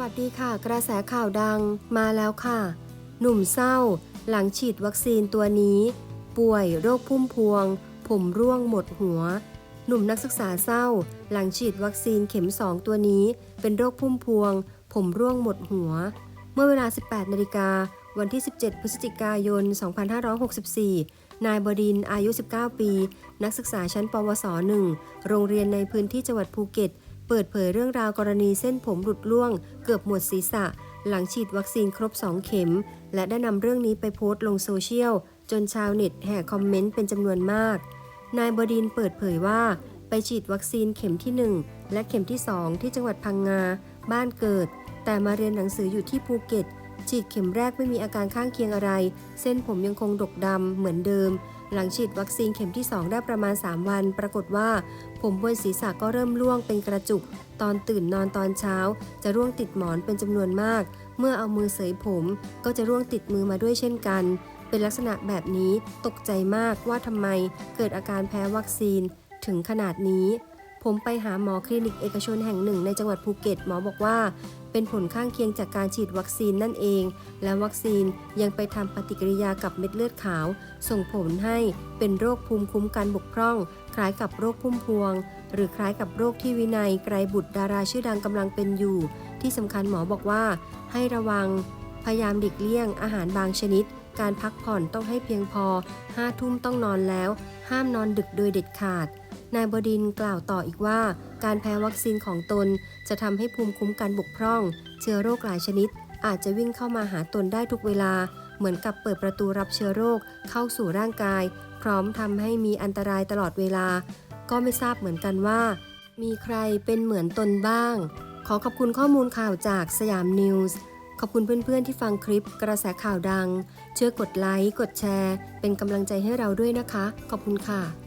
วัสดีค่ะ กระแสข่าวดังมาแล้วค่ะ หนุ่มเศร้า หลังฉีดวัคซีนตัวนี้ ป่วยโรคพุ่มพวง ผมร่วงหมดหัว หนุ่มนักศึกษาเศร้า หลังฉีดวัคซีนเข็ม 2 ตัวนี้ เป็นโรคพุ่มพวง ผมร่วงหมดหัว เมื่อเวลา 18นาฬิกาวันที่ 17 พฤศจิกายน 2564 นายบดินอายุ 19 ปี นักศึกษาชั้นปวส 1 โรงเรียนในพื้นที่จังหวัดภูเก็ต เปิดเผยเรื่องราวกรณีเส้นผมหลุดร่วง เกือบหมดศีรษะ หลังฉีดวัคซีนครบ 2 เข็ม และได้นำเรื่องนี้ไปโพสต์ลงโซเชียล จนชาวเน็ตแห่คอมเมนต์เป็นจำนวนมาก นายบดินเปิดเผยว่า ไปฉีดวัคซีนเข็มที่ 1 และเข็มที่ 2 ที่จังหวัดพังงา บ้านเกิด แต่มาเรียนหนังสืออยู่ที่ภูเก็ตฉีดเข็มแรกไม่มีอาการข้างเคียงอะไร เส้นผมยังคงดกดำเหมือนเดิม หลังฉีดวัคซีนเข็มที่ 2 ได้ประมาณ 3 วัน ปรากฏว่า ผมบนศีรษะก็เริ่มร่วงเป็นกระจุก ตอนตื่นนอนตอนเช้า จะร่วงติดหมอนเป็นจำนวนมาก เมื่อเอามือเสยผม ก็จะร่วงติดมือมาด้วยเช่นกัน เป็นลักษณะแบบนี้ตกใจมากว่าทำไม เกิดอาการแพ้วัคซีน ถึงขนาดนี้ ผมไปหาหมอคลินิกเอกชนแห่งหนึ่งในจังหวัดภูเก็ตหมอบอกว่า เป็นผลข้างเคียงจากการฉีดวัคซีนนั่นเอง และวัคซีนยังไปทำปฏิกิริยากับเม็ดเลือดขาว ส่งผลให้เป็นโรคภูมิคุ้มกันบกพร่อง คล้ายกับโรคพุ่มพวง หรือคล้ายกับโรคที่วินัยไกรบุตรดาราชื่อดังกำลังเป็นอยู่ ที่สำคัญหมอบอกว่า ให้ระวัง พยายามหลีกเลี่ยงอาหารบางชนิด การพักผ่อนต้องให้เพียงพอห้าทุ่มต้องนอนแล้ว ห้ามนอนดึกโดยเด็ดขาด นายบดินกล่าวต่ออีกว่า การแพ้วัคซีนของตนจะทำให้ภูมิคุ้มกันบกพร่อง เชื้อโรคหลายชนิด อาจจะวิ่งเข้ามาหาตนได้ทุกเวลา เหมือนกับเปิดประตูรับเชื้อโรคเข้าสู่ร่างกาย พร้อมทำให้มีอันตรายตลอดเวลา ก็ไม่ทราบเหมือนกันว่า มีใครเป็นเหมือนตนบ้าง ขอขอบคุณข้อมูลข่าวจากสยามนิวส์ขอบคุณเพื่อนๆที่ฟังคลิปกระแสข่าวดัง ช่วยกดไลค์ กดแชร์ เป็นกำลังใจให้เราด้วยนะคะ ขอบคุณค่ะ